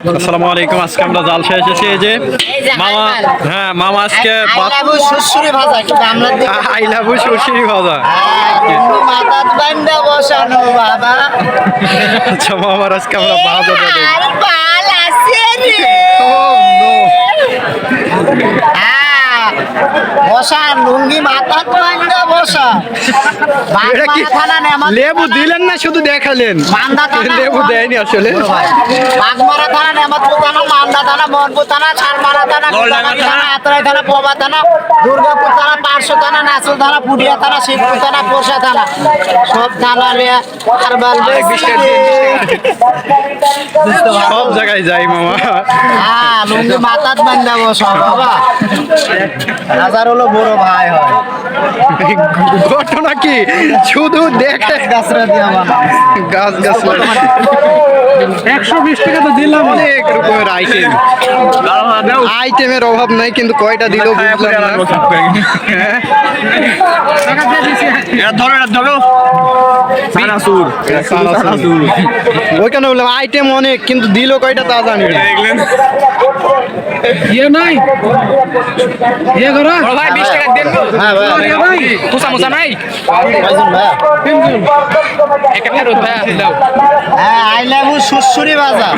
আসসালামু আলাইকুম আজকে আমরা জালসা এসেছি এই যে মামা হ্যাঁ মামা আজকে আই লাভ সুশি ভাজা আচ্ছা মামার আজকে আমরা ভাজা বসা লুঙ্গি মাথাত বান্ধা বসা। এটা কি লেবু দিলেন না শুধু দেখালেন? লেবু দেয়নি আসলে। বাগমারা থানা নেমাতপুর থানা মান্দা থানা মনপুর থানা শালমারা থানা থানা। আতরাই থানা পোবা থানা দুর্গাপুর থানা পার্শ্ব থানা নাচল থানা পুডিয়া থানা শিবপুর থানা পোষা থানা। সব থানা নিয়ে আর বলবে সব জায়গায় যাই মামা। হ্যাঁ লুঙ্গি মাথাত বান্ধাবো সব। বাবা, হাজার হলো বড় ভাই হয়। ঘটনা কি? শুধু দেখে গাছরা গাছ গাছ একশো বিশ টাকা তো দিলাম। অনেক রকমের আইটেম আইটেমের অভাব নাই কিন্তু কয়টা দিল ওইখানে বললাম আইটেম অনেক কিন্তু দিল কয়টা তা জানি না। ইয়ে নাই। ইয়ে করা। ভাই বিশ টাকা দেন গো। হ্যাঁ ভাই ইয়ে নাই। মুসা মুসা নাই? ভাইজন ভাই। তিনজন। একটা ফেরত দাও হ্যাঁ আই লাভ শুশুরি বাজা